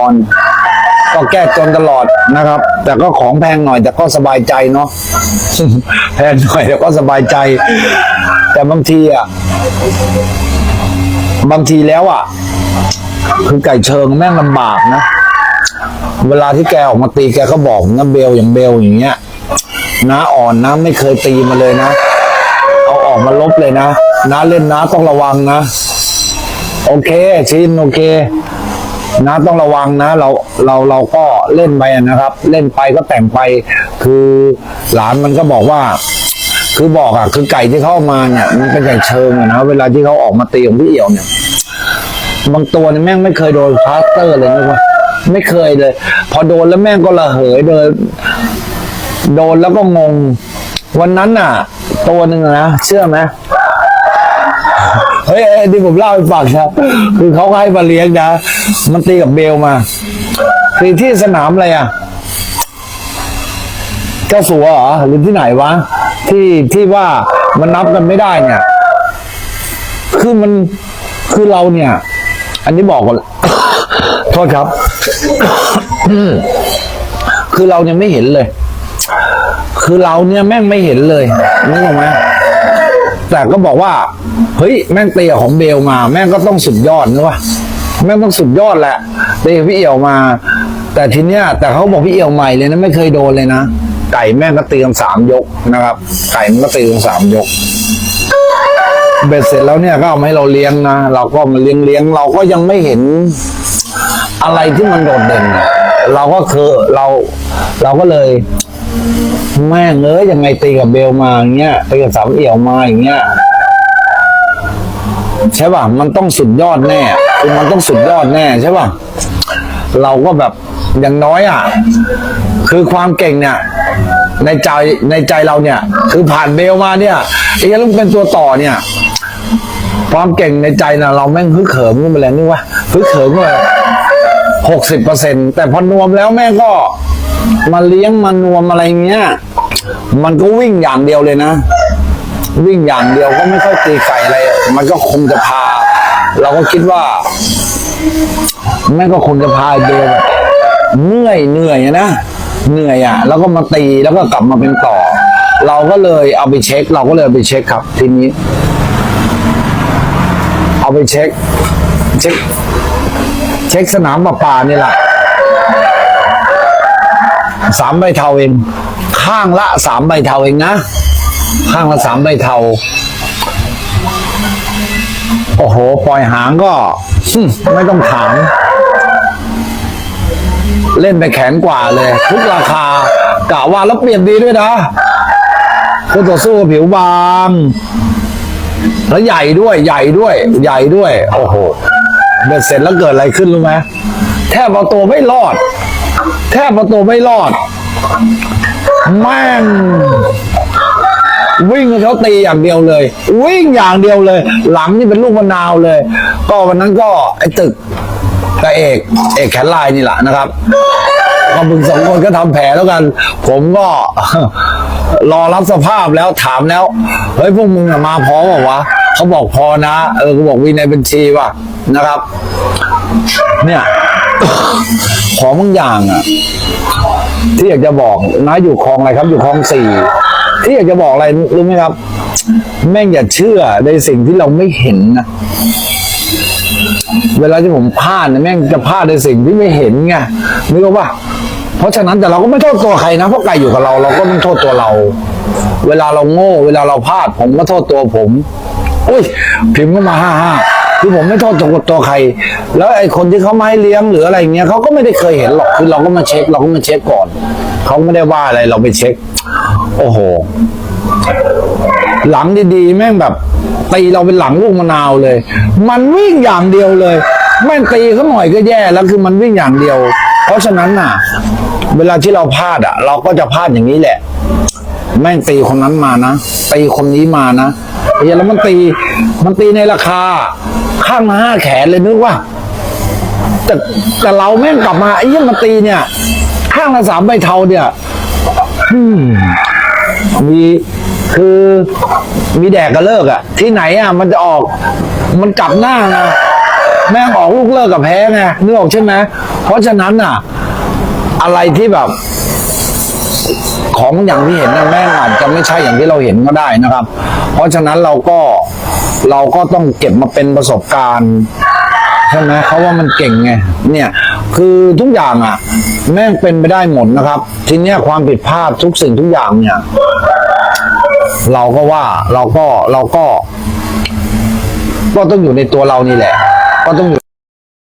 ก่อนก็แก้จนตลอดนะครับ แต่ก็ของแพงหน่อยแต่ก็สบายใจเนาะแพงหน่อยแต่ก็สบายใจ แต่บางทีอะบางทีแล้วอะ คือไก่เชิงแม่งลำบากนะ เวลาที่แกออกมาตีแกก็บอกนะเบลอย่างเบลอย่างเงี้ยน้าอ่อนนะไม่เคยตีมาเลยนะ เอาออกมาลบเลยนะน้าเล่นน้าต้องระวังนะ โอเคชินโอเค นะต้องระวังนะเราเราเราก็เล่นไปนะครับ เล่นไปก็แต่งไป คือหลานมันก็บอกว่าคือบอกอะคือไก่ที่เข้ามาเนี่ยมันเป็นไก่เชิงอะนะเวลาที่เขาออกมาตีของพี่เอี่ยวเนี่ยบางตัวเนี่ยแม่งไม่เคยโดนพลาสเตอร์เลยนะวะไม่เคยเลย พอโดนแล้วแม่งก็ระเหยโดนโดนแล้วก็งง วันนั้นน่ะ ตัวหนึ่งนะเชื่อไหม เฮ้ยเอ้ยที่ผมเล่าให้ฟังนะคือเขาให้มาเลี้ยงนะ มันตีกับเบลมาตีที่สนามอะไรอะเจ้าสัวเหรอหรือที่ไหนวะ ที่ที่ว่ามันนับกันไม่ได้เนี่ย คือมันคือเราเนี่ย อันนี้บอกก่อนโทษครับ คือเราเนี่ยไม่เห็นเลย คือเราเนี่ยแม่งไม่เห็นเลยนึกออกไหม แต่ก็บอกว่า เฮ้ย แม่งเตียของเบลมา แม่งก็ต้องสุดยอดนะวะแม่งต้องสุดยอดแหละเตียพี่เอี่ยวมา แต่ทีเนี้ยแต่เขาบอกพี่เอี่ยวใหม่เลยนะไม่เคยโดนเลยนะไก่แม่งก็เตีกันสามยกนะครับ ไก่มันก็เตีกันสามยกเบ็ดเสร็จแล้วเนี่ยก็เอาให้เราเลี้ยงนะเราก็มาเลี้ยงเลี้ยงเราก็ยังไม่เห็นอะไรที่มันโดดเด่น เราก็คือเราเราก็เลย แม่งเอ้ยยังไงตีกับเบลมาอย่างเงี้ยตีกับสามเอี่ยวมาอย่างเงี้ยใช่ป่ะมันต้องสุดยอดแน่คือมันต้องสุดยอดแน่ใช่ป่ะเราก็แบบอย่างน้อยอะ คือความเก่งเนี่ยในใจในใจเราเนี่ย คือผ่านเบลมาเนี่ยไอ้ยังเป็นตัวต่อเนี่ย ความเก่งในใจนะเราแม่งฮึกเหิมขึ้นไปแล้วนี่วะฮึกเหิมขึ้นไปหกสิบเปอร์เซ็นต์แต่พอนวมแล้วแม่งก็ มาเลี้ยงมานวมอะไรเงี้ย มันก็วิ่งอย่างเดียวเลยนะ วิ่งอย่างเดียวก็ไม่ค่อยตีไก่อะไร มันก็คงจะพา เราก็คิดว่าแม่ก็คงจะพาเดินแบบเหนื่อยเหนื่อยนะเหนื่อยอะ แล้วก็มาตีแล้วก็กลับมาเป็นต่อ เราก็เลยเอาไปเช็ค เราก็เลยเอาไปเช็คครับ ทีนี้ เอาไปเช็ค เช็ค เช็คสนามประปานี่แหละ สามใบเทาเอง ข้างละสามใบเทาเองนะ ข้างละสามใบเทา โอ้โห ปล่อยหางก็ไม่ต้องถามเล่นไปแขนกว่าเลย ทุกราคากะว่าแล้วเปลี่ยนดีด้วยนะคู่ต่อสู้ผิวบาง แล้วใหญ่ด้วยใหญ่ด้วย ใหญ่ด้วย โอ้โหเบ็ดเสร็จแล้วเกิดอะไรขึ้นรู้ไหมแทบเอาตัวไม่รอด แทบเอาตัวไม่รอดแม่งวิ่งเขาตีอย่างเดียวเลย วิ่งอย่างเดียวเลย หลังนี่เป็นลูกมะนาวเลย ก็วันนั้นก็ไอ้ตึกกับเอก เอกแขนลายนี่แหละนะครับก็มึงสองคนก็ทำแผลแล้วกัน ผมก็รอรับสภาพแล้วถามแล้วเฮ้ยพวกมึงมาพร้อมเปล่าวะเขาบอกพอนะ เออเขาบอกวินัยบัญชีว่ะนะครับ เนี่ย ของบางอย่างอะ ที่อยากจะบอกนะอยู่คลองอะไรครับ อยู่คลองสี่ที่อยากจะบอกอะไรรู้ไหมครับ แม่งอย่าเชื่อในสิ่งที่เราไม่เห็นนะเวลาที่ผมพลาดนะแม่งจะพลาดในสิ่งที่ไม่เห็นไงนึกว่าเพราะฉะนั้นแต่เราก็ไม่โทษตัวใครนะเพราะไก่อยู่กับเราเราก็ไม่โทษตัวเรา เวลาเราโง่ เวลาเราพลาดผมก็โทษตัวผม อุ้ยพิมพ์ก็มาห้าห้า คือผมไม่โทษตัวตัวใคร แล้วไอ้คนที่เขาไม่ให้เลี้ยงหรืออะไรเงี้ยเขาก็ไม่ได้เคยเห็นหรอกคือเราก็มาเช็ค เราก็มาเช็คก่อนเขาไม่ได้ว่าอะไรเราไปเช็ค โอ้โห หลังดีๆ แม่งแบบตีเราเป็นหลังลูกมะนาวเลย มันวิ่งอย่างเดียวเลย แม่งตีเขาหน่อยก็แย่แล้วคือมันวิ่งอย่างเดียว เพราะฉะนั้นน่ะ เวลาที่เราพลาดอะ เราก็จะพลาดอย่างนี้แหละ แม่งตีคนนั้นมานะตีคนนี้มานะไอ้เหี้ยแล้วมันตีมันตีในราคา ข้างละห้าแขนเลยนึกว่า แต่แต่เราแม่งกลับมาไอ้เหี้ยมันตีเนี่ย ข้างละสามใบเทาเนี่ยมีคือมีแดกกับเลิกอะที่ไหนอะมันจะออกมันกลับหน้าไงแม่งออกลูกเลิกกับแพ้ไงนึกออกใช่ไหมเพราะฉะนั้นอะอะไรที่แบบ ของอย่างที่เห็นนะแม่งอาจจะไม่ใช่อย่างที่เราเห็นก็ได้นะครับ เพราะฉะนั้นเราก็เราก็ต้องเก็บมาเป็นประสบการณ์ใช่ไหมเขาว่ามันเก่งไงเนี่ยคือทุกอย่างอะ แม่งเป็นไปได้หมดนะครับ ทีเนี้ยความผิดพลาดทุกสิ่งทุกอย่างเนี่ย เราก็ว่าเราก็เราก็ ก็ต้องอยู่ในตัวเรานี่แหละ ก็ต้องอยู่